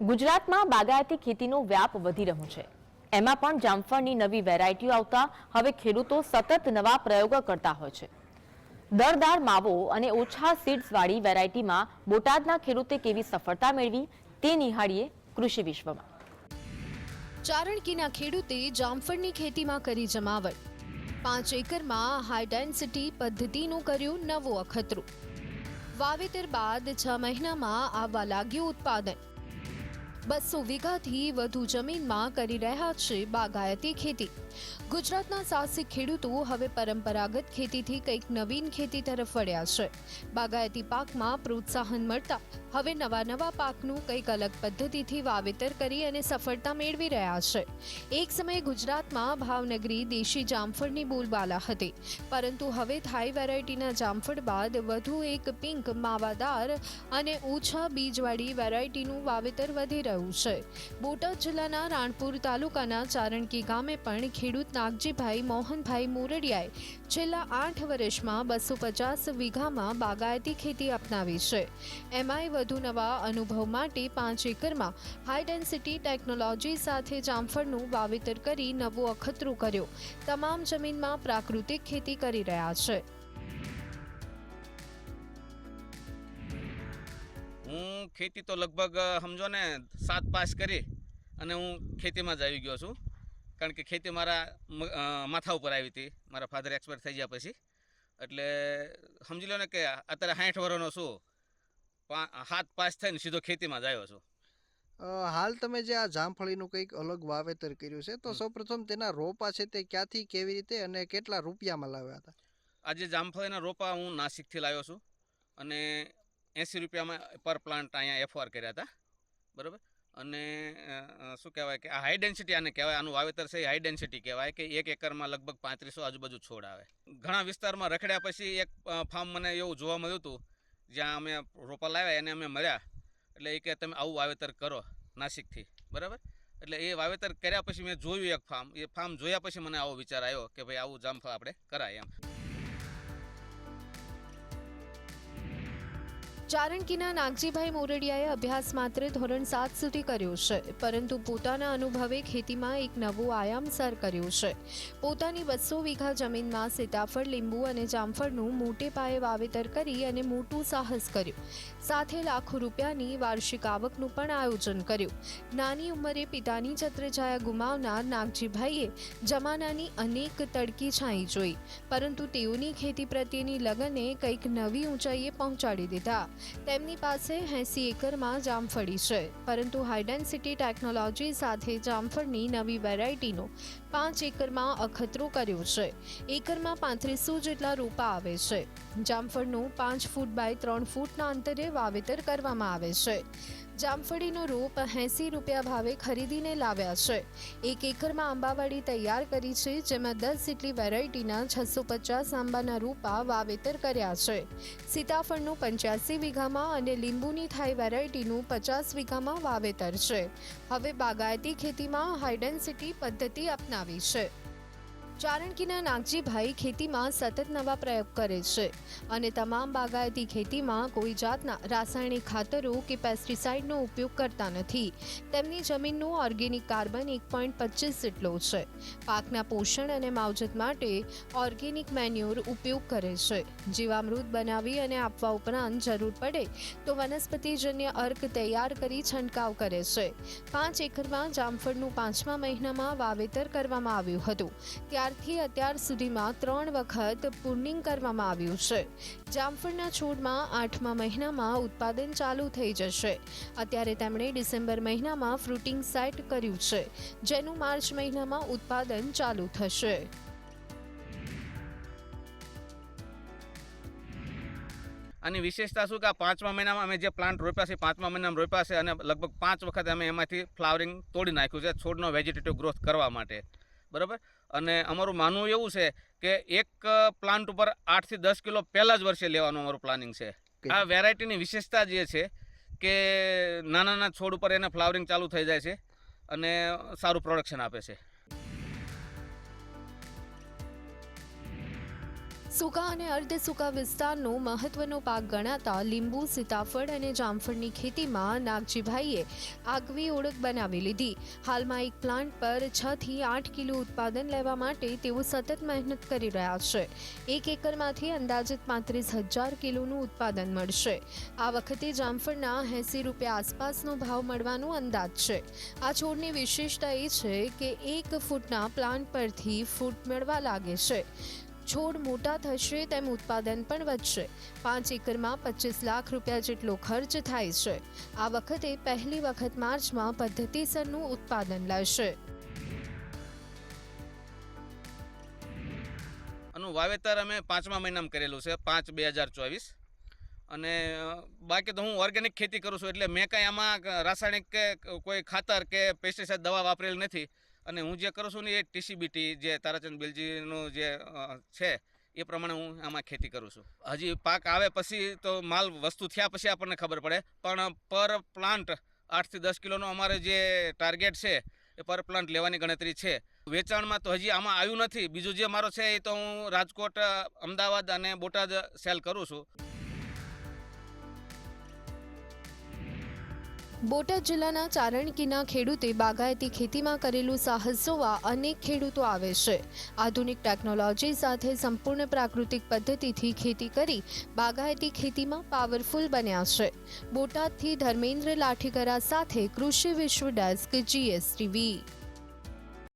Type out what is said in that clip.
ગુજરાતમાં બાગાયતી ખેતીનો વ્યાપ વધી રહ્યો છે. એમાં પણ જામફળની નવી વેરાયટીઓ આવતા હવે ખેડૂતો સતત નવા પ્રયોગો કરતા હોય છે. દરદાર માવો અને ઓછા સીડ્સવાળી વેરાયટીમાં બોટાદના ખેડૂતે કેવી સફળતા મેળવી તે નિહાળીએ કૃષિ વિશ્વમાં. ચારણકીના ખેડૂતે જામફળની ખેતીમાં કરી જમાવટ. પાંચ એકરમાં હાઈ ડેન્સિટી પદ્ધતિનું કર્યું નવું અખતરું. વાવેતર બાદ છ મહિનામાં આવવા લાગ્યું ઉત્પાદન. બસો વીઘાથી વધુ જમીનમાં કરી રહ્યા છે બાગાયતી ખેતી. ગુજરાતના સાહસિક ખેડૂતો હવે પરંપરાગત ખેતીથી કંઈક નવીન ખેતી તરફ વળ્યા છે. બાગાયતી પાકમાં પ્રોત્સાહન મળતા હવે નવા નવા પાકનું કંઈક અલગ પદ્ધતિથી વાવેતર કરી અને સફળતા મેળવી રહ્યા છે. એક સમયે ગુજરાતમાં ભાવનગરી દેશી જામફળની બોલબાલા હતી. પરંતુ હવે થાઈ વેરાયટીના જામફળ બાદ વધુ એક પિંક માવાદાર અને ઓછા બીજવાળી વેરાયટીનું વાવેતર વધી રહ્યું છે. બોટાદ જિલ્લાના રાણપુર તાલુકાના ચારણકી ગામે પણ ખેડૂત નાગજીભાઈ મોહનભાઈ મોરડિયાએ છેલ્લા આઠ વર્ષમાં બસો પચાસ વીઘામાં બાગાયતી ખેતી અપનાવી છે. એમાંય વધુ નવા અનુભવ માટે પાંચ એકરમાં હાઈ ડેન્સિટી ટેકનોલોજી સાથે જામફળનું વાવેતર કરી નવું અખતરું કર્યું. તમામ જમીનમાં પ્રાકૃતિક ખેતી કરી રહ્યા છે. હું ખેતી તો લગભગ સમજો ને સાત પાસ કરી અને હું ખેતીમાં જ આવી ગયો છું. કારણ કે ખેતી મારા માથા ઉપર આવી હતી. મારા ફાધર એક્સપાયર થઈ ગયા પછી. એટલે સમજી લો ને કે અત્યારે સાઠ વર્ષનો છું. હાથ પાસ થઈને સીધો ખેતીમાં જ આવ્યો છું. હાલ તમે જે આ જામફળીનું કંઈક અલગ વાવેતર કર્યું છે તો સૌપ્રથમ તેના રોપા છે તે ક્યાંથી કેવી રીતે અને કેટલા રૂપિયામાં લાવ્યા હતા? આજે જામફળીના રોપા હું નાસિકથી લાવ્યો છું. અને એંસી રૂપિયામાં પર પ્લાન્ટ અહીંયા એફઆર કર્યા હતા. બરાબર? અને શું કહેવાય કે આ હાઈ ડેન્સિટી આને કહેવાય, આનું વાવેતર છે હાઈ ડેન્સિટી કહેવાય કે એક એકરમાં લગભગ પાંત્રીસો આજુબાજુ છોડ આવે. ઘણા વિસ્તારમાં રખડ્યા પછી એક ફાર્મ મને એવું જોવા મળ્યું હતું, જ્યાં અમે રોપા લાવ્યા, એને અમે મળ્યા એટલે એ કે તમે આવું વાવેતર કરો નાસિકથી. બરાબર? એટલે એ વાવેતર કર્યા પછી મેં જોયું એક ફાર્મ એ ફાર્મ જોયા પછી મને આવો વિચાર આવ્યો કે ભાઈ આવું જામફળ આપણે કરાય એમ. ચારણકીના નાગજીભાઈ મોરડિયાએ અભ્યાસ માત્ર ધોરણ સાત સુધી કર્યો છે, પરંતુ પોતાના અનુભવે ખેતીમાં એક નવો આયામ સર કર્યો છે. પોતાની બસો વીઘા જમીનમાં સીતાફળ, લીંબુ અને જામફળનું મોટે પાયે વાવેતર કરી અને મોટું સાહસ કર્યું. સાથે લાખો રૂપિયાની વાર્ષિક આવકનું પણ આયોજન કર્યું. નાની ઉંમરે પિતાની છત્રછાયા ગુમાવનાર નાગજીભાઈએ જમાનાની અનેક તડકી છાંઈ જોઈ, પરંતુ તેઓની ખેતી પ્રત્યેની લગને કંઈક નવી ઊંચાઈએ પહોંચાડી દીધા. તેમની પાસે એંસી એકરમાં જામફળી છે, પરંતુ હાઈડેન્સિટી ટેકનોલોજી સાથે જામફળની નવી વેરાયટીનો પાંચ એકરમાં અખતરો કર્યો છે. એકરમાં પાંત્રીસો જેટલા રોપા આવે છે. જામફળનું પાંચ ફૂટ બાય ત્રણ ફૂટના અંતરે વાવેતર કરવામાં આવે છે. જામફળીનો રોપ એંસી રૂપિયા ભાવે ખરીદીને લાવ્યા છે. એક એકરમાં આંબાવાડી તૈયાર કરી છે, જેમાં દસ જેટલી વેરાયટીના છસો પચાસ આંબાના રૂપા વાવેતર કર્યા છે. સીતાફળનું પંચ્યાસી વીઘામાં અને લીંબુની થાઈ વેરાયટીનું પચાસ વીઘામાં વાવેતર છે. હવે બાગાયતી ખેતીમાં હાઈ સિટી પદ્ધતિ અપનાવી છે. ચારણકીના નાગજીભાઈ ખેતીમાં સતત નવા પ્રયોગ કરે છે અને તમામ બાગાયતી ખેતીમાં કોઈ જાતના રાસાયણિક ખાતરો કે પેસ્ટિસાઇડનો ઉપયોગ કરતા નથી. તેમની જમીનનું ઓર્ગેનિક કાર્બન એક પોઈન્ટ પચીસ જેટલો છે. પાકના પોષણ અને માવજત માટે ઓર્ગેનિક મેન્યુર ઉપયોગ કરે છે. જીવામૃત બનાવી અને આપવા ઉપરાંત જરૂર પડે તો વનસ્પતિજન્ય અર્ક તૈયાર કરી છંટકાવ કરે છે. પાંચ એકરમાં જામફળનું પાંચમા મહિનામાં વાવેતર કરવામાં આવ્યું હતું. ત્યારથી અત્યાર સુધીમાં ત્રણ વખત પુર્નિંગ કરવામાં આવ્યું છે. જામફળના છોડમાં આઠમા મહિનામાં ઉત્પાદન ચાલુ થઈ જશે. અત્યારે તેમણે ડિસેમ્બર મહિનામાં ફ્રૂટિંગ સેટ કર્યું છે, જેનું માર્ચ મહિનામાં ઉત્પાદન ચાલુ થશે. આની વિશેષતા શું કે આ પાંચમા મહિનામાં અમે જે પ્લાન્ટ રોપ્યા છે પાંચમા મહિનામાં રોપ્યા છે અને લગભગ પાંચ વખત અમે એમાંથી ફ્લાવરિંગ તોડી નાખ્યું છે છોડનો વેજીટેટિવ ગ્રોથ કરવા માટે. બરાબર? અને અમારું માનવું એવું છે કે એક પ્લાન્ટ ઉપર આઠથી દસ કિલો પહેલાં જ વર્ષે લેવાનું અમારું પ્લાનિંગ છે. આ વેરાયટીની વિશેષતા જે છે કે નાના નાના છોડ ઉપર એને ફ્લાવરિંગ ચાલુ થઈ જાય છે અને સારું પ્રોડક્શન આપે છે. સૂકા અને અર્ધ સૂકા વિસ્તારનો મહત્વનો પાક ગણાતા લીંબુ, સીતાફળ અને જામફળની ખેતીમાં નાગજીભાઈએ આગવી ઓળખ બનાવી લીધી. હાલમાં એક પ્લાન્ટ પર છ થી આઠ કિલો ઉત્પાદન લેવા માટે તેઓ સતત મહેનત કરી રહ્યા છે. એક એકરમાંથી અંદાજિત પાંત્રીસ હજાર કિલોનું ઉત્પાદન મળશે. આ વખતે જામફળના એંસી રૂપિયા આસપાસનો ભાવ મળવાનો અંદાજ છે. આ છોડની વિશેષતા એ છે કે એક ફૂટના પ્લાન્ટ પરથી ફૂટ મળવા લાગે છે. છોડ મોટા થશે તેમ ઉત્પાદન પણ વધશે. પાંચ એકરમાં પચીસ લાખ રૂપિયા જેટલો ખર્ચ થાય છે. આ વખતે પહેલી વખત માર્ચમાં પદ્ધતિસરનું ઉત્પાદન લેશે આનું વાવેતર અમે પાંચમા મહિનામાં કરેલું છે, પાંચ બે હજાર ચોવીસ. અને બાકી તો હું ઓર્ગેનિક ખેતી કરું છું એટલે મેં કાંઈ આમાં રાસાયણિક કે કોઈ ખાતર કે પેસ્ટિસાઇડ દવા વાપરેલી નથી. અને હું જે કરું છું ને એ ટીસીબીટી જે તારાચંદ બિલજીનું જે છે, એ પ્રમાણે હું આમાં ખેતી કરું છું. હજી પાક આવે પછી તો માલ વસ્તુ થયા પછી આપણને ખબર પડે, પણ પર પ્લાન્ટ આઠથી દસ કિલોનો અમારે જે ટાર્ગેટ છે, એ પર પ્લાન્ટ લેવાની ગણતરી છે. વેચાણમાં તો હજી આમાં આવ્યું નથી. બીજું જે મારો છે એ તો હું રાજકોટ, અમદાવાદ અને બોટાદ સેલ કરું છું. બોટાદ જિલ્લાના ચારણકીના ખેડૂતે બાગાયતી ખેતીમાં કરેલું સાહસ જોવા અનેક ખેડૂતો આવે છે. આધુનિક ટેકનોલોજી સાથે સંપૂર્ણ પ્રાકૃતિક પદ્ધતિથી ખેતી કરી બાગાયતી ખેતીમાં પાવરફુલ બન્યા છે. બોટાદથી ધર્મેન્દ્ર લાઠીકરા સાથે કૃષિ વિશ્વ ડેસ્ક જીએસટીવી